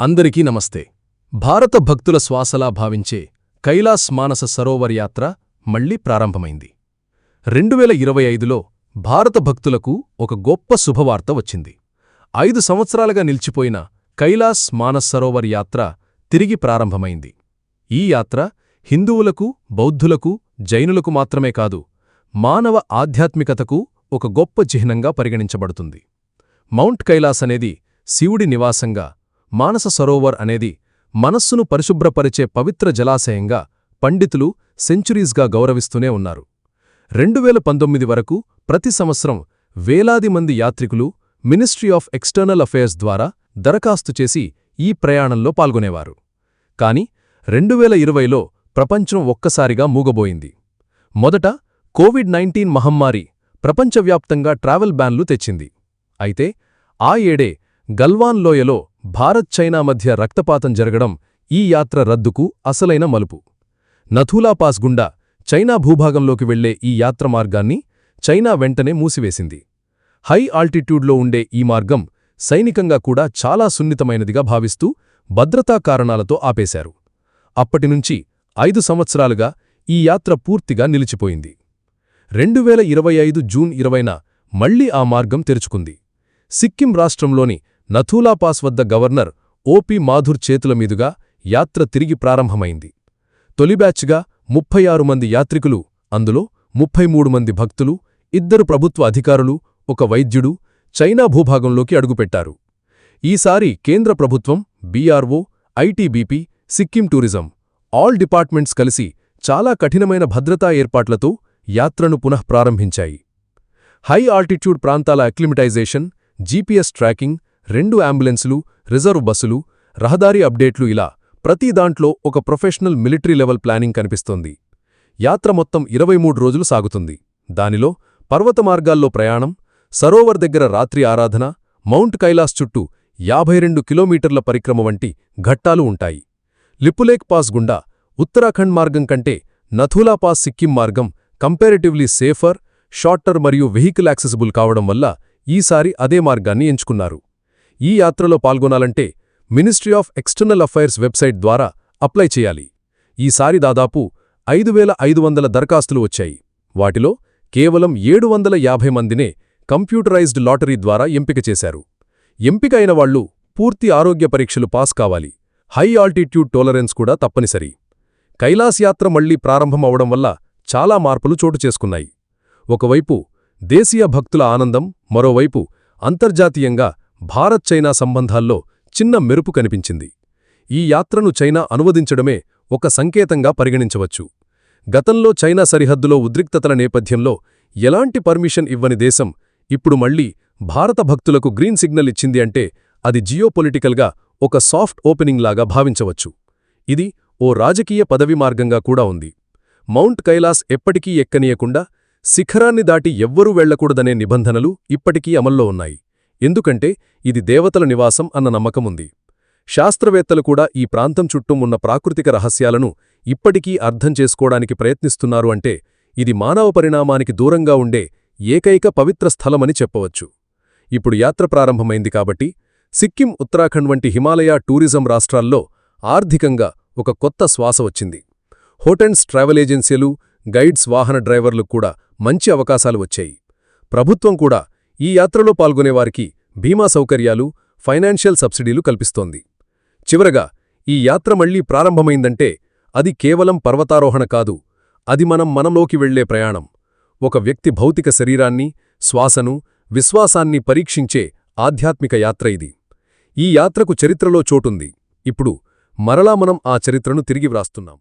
అందరికీ నమస్తే. భారత భక్తుల శ్వాసలా భావించే కైలాస్ మానస సరోవర్ యాత్ర మళ్ళీ ప్రారంభమైంది. రెండువేల ఇరవై ఐదులో భారత భక్తులకు ఒక గొప్ప శుభవార్త వచ్చింది. ఐదు సంవత్సరాలుగా నిలిచిపోయిన కైలాస్ మానస్ సరోవర్ యాత్ర తిరిగి ప్రారంభమైంది. ఈ యాత్ర హిందువులకు బౌద్ధులకు జైనులకు మాత్రమే కాదు మానవ ఆధ్యాత్మికతకు ఒక గొప్ప చిహ్నంగా పరిగణించబడుతుంది. మౌంట్ కైలాస్ అనేది శివుడి నివాసంగా మానస సరోవర్ అనేది మనస్సును పరిశుభ్రపరిచే పవిత్ర జలాశయంగా పండితులు సెంచురీస్గా గౌరవిస్తూనే ఉన్నారు. రెండువేల పంతొమ్మిది వరకు ప్రతి సంవత్సరం వేలాది మంది యాత్రికులు మినిస్ట్రీ ఆఫ్ ఎక్స్టర్నల్ అఫేర్స్ ద్వారా దరఖాస్తు చేసి ఈ ప్రయాణంలో పాల్గొనేవారు. కాని రెండువేల ఇరవైలో ప్రపంచం ఒక్కసారిగా మూగబోయింది. మొదట కోవిడ్ నైన్టీన్ మహమ్మారి ప్రపంచవ్యాప్తంగా ట్రావెల్ బ్యాన్లు తెచ్చింది. అయితే ఆ ఏడే గల్వాన్ లోయలో భారత్ చైనా మధ్య రక్తపాతం జరగడం ఈ యాత్ర రద్దుకు అసలైన మలుపు. నథూలా పాస్ గుండా చైనా భూభాగంలోకి వెళ్ళే ఈ యాత్ర మార్గాన్ని చైనా వెంటనే మూసివేసింది. హై ఆల్టిట్యూడ్లో ఉండే ఈ మార్గం సైనికంగా కూడా చాలా సున్నితమైనదిగా భావిస్తూ భద్రతా కారణాలతో ఆపేశారు. అప్పటినుంచి ఐదు సంవత్సరాలుగా ఈ యాత్ర పూర్తిగా నిలిచిపోయింది. రెండువేల ఇరవై ఐదు జూన్ ఇరవైన మళ్ళీ ఆ మార్గం తెరుచుకుంది. సిక్కిం రాష్ట్రంలోని నథూలా పాస్ వద్ద గవర్నర్ ఓపి మాధుర్ చేతుల మీదుగా యాత్ర తిరిగి ప్రారంభమైంది. తొలి బ్యాచ్గా ముప్పై ఆరు మంది యాత్రికులు అందులో ముప్పై మూడు మంది భక్తులు ఇద్దరు ప్రభుత్వ అధికారులు ఒక వైద్యుడు చైనా భూభాగంలోకి అడుగుపెట్టారు. ఈసారి కేంద్ర ప్రభుత్వం BRO ITBP Sikkim tourism all departments కలిసి చాలా కఠినమైన భద్రతా ఏర్పాట్లతో యాత్రను పునఃప్రారంభించాయి. హై ఆల్టిట్యూడ్ ప్రాంతాల అక్లిమిటైజేషన్ జీపీఎస్ ట్రాకింగ్ రెండు అంబులెన్సులు రిజర్వ్ బస్సులు రహదారి అప్డేట్లు ఇలా ప్రతి దాంట్లో ఒక ప్రొఫెషనల్ మిలిటరీ లెవెల్ ప్లానింగ్ కనిపిస్తోంది. యాత్ర మొత్తం ఇరవై మూడు రోజులు సాగుతుంది. దానిలో పర్వత మార్గాల్లో ప్రయాణం సరోవర్ దగ్గర రాత్రి ఆరాధన మౌంట్ కైలాస్ చుట్టూ యాభై రెండు కిలోమీటర్ల పరిక్రమ వంటి ఘట్టాలు ఉంటాయి. లిపులేక్ పాస్ గుండా ఉత్తరాఖండ్ మార్గం కంటే నథులా పాస్ సిక్కిం మార్గం కంపారిటివ్లీ సేఫర్ షార్టర్ మరియు వెహికల్ యాక్సెసిబుల్ కావడం వల్ల ఈసారి అదే మార్గాన్ని ఎంచుకున్నారు. ఈ యాత్రలో పాల్గొనాలంటే ministry of external affairs website ద్వారా అప్లై చేయాలి. ఈసారి దాదాపు ఐదు వేల ఐదు వందల దరఖాస్తులు వచ్చాయి. వాటిలో కేవలం ఏడు వందల యాభై మందినే కంప్యూటరైజ్డ్ లాటరీ ద్వారా ఎంపిక చేశారు. ఎంపిక అయిన వాళ్ళు పూర్తి ఆరోగ్య పరీక్షలు పాస్ కావాలి. హై ఆల్టిట్యూడ్ టోలరెన్స్ కూడా తప్పనిసరి. కైలాస్ యాత్ర మళ్ళీ ప్రారంభమవడం వల్ల చాలా మార్పులు చోటు చేసుకున్నాయి. ఒకవైపు దేశీయ భక్తుల ఆనందం మరోవైపు అంతర్జాతీయంగా భారత్ చైనా సంబంధాల్లో చిన్న మెరుపు కనిపించింది. ఈ యాత్రను చైనా అనువదించడమే ఒక సంకేతంగా పరిగణించవచ్చు. గతంలో చైనా సరిహద్దులో ఉద్రిక్తతల నేపథ్యంలో ఎలాంటి పర్మిషన్ ఇవ్వని దేశం ఇప్పుడు మళ్ళీ భారత భక్తులకు గ్రీన్ సిగ్నల్ ఇచ్చింది అంటే అది జియోపొలిటికల్గా ఒక సాఫ్ట్ ఓపెనింగ్ లాగా భావించవచ్చు. ఇది ఓ రాజకీయ పదవి మార్గంగా కూడా ఉంది. మౌంట్ కైలాస్ ఎప్పటికీ ఎక్కనీయకుండా శిఖరాన్ని దాటి ఎవ్వరూ వెళ్ళకూడదనే నిబంధనలు ఇప్పటికీ అమల్లో ఉన్నాయి. ఎందుకంటే ఇది దేవతల నివాసం అన్న నమ్మకముంది. శాస్త్రవేత్తలు కూడా ఈ ప్రాంతం చుట్టూ ఉన్న ప్రాకృతిక రహస్యాలను ఇప్పటికీ అర్థం చేసుకోవడానికి ప్రయత్నిస్తున్నారు అంటే ఇది మానవ పరిణామానికి దూరంగా ఉండే ఏకైక పవిత్ర స్థలమని చెప్పవచ్చు. ఇప్పుడు యాత్ర ప్రారంభమైంది కాబట్టి సిక్కిం ఉత్తరాఖండ్ వంటి హిమాలయ టూరిజం రాష్ట్రాల్లో ఆర్థికంగా ఒక కొత్త శ్వాస వచ్చింది. హోటల్స్ ట్రావెల్ ఏజెన్సీలు గైడ్స్ వాహన డ్రైవర్లు కూడా మంచి అవకాశాలు వచ్చాయి. ప్రభుత్వం కూడా ఈ యాత్రలో పాల్గొనేవారికి బీమా సౌకర్యాలు ఫైనాన్షియల్ సబ్సిడీలు కల్పిస్తోంది. చివరగా ఈ యాత్ర మళ్ళీ ప్రారంభమైందంటే అది కేవలం పర్వతారోహణ కాదు అది మనం మనంలోకి వెళ్ళే ప్రయాణం. ఒక వ్యక్తి భౌతిక శరీరాన్ని శ్వాసను విశ్వాసాన్ని పరీక్షించే ఆధ్యాత్మిక యాత్ర ఇది. ఈ యాత్రకు చరిత్రలో చోటుంది. ఇప్పుడు మరలా మనం ఆ చరిత్రను తిరిగి వ్రాస్తున్నాం.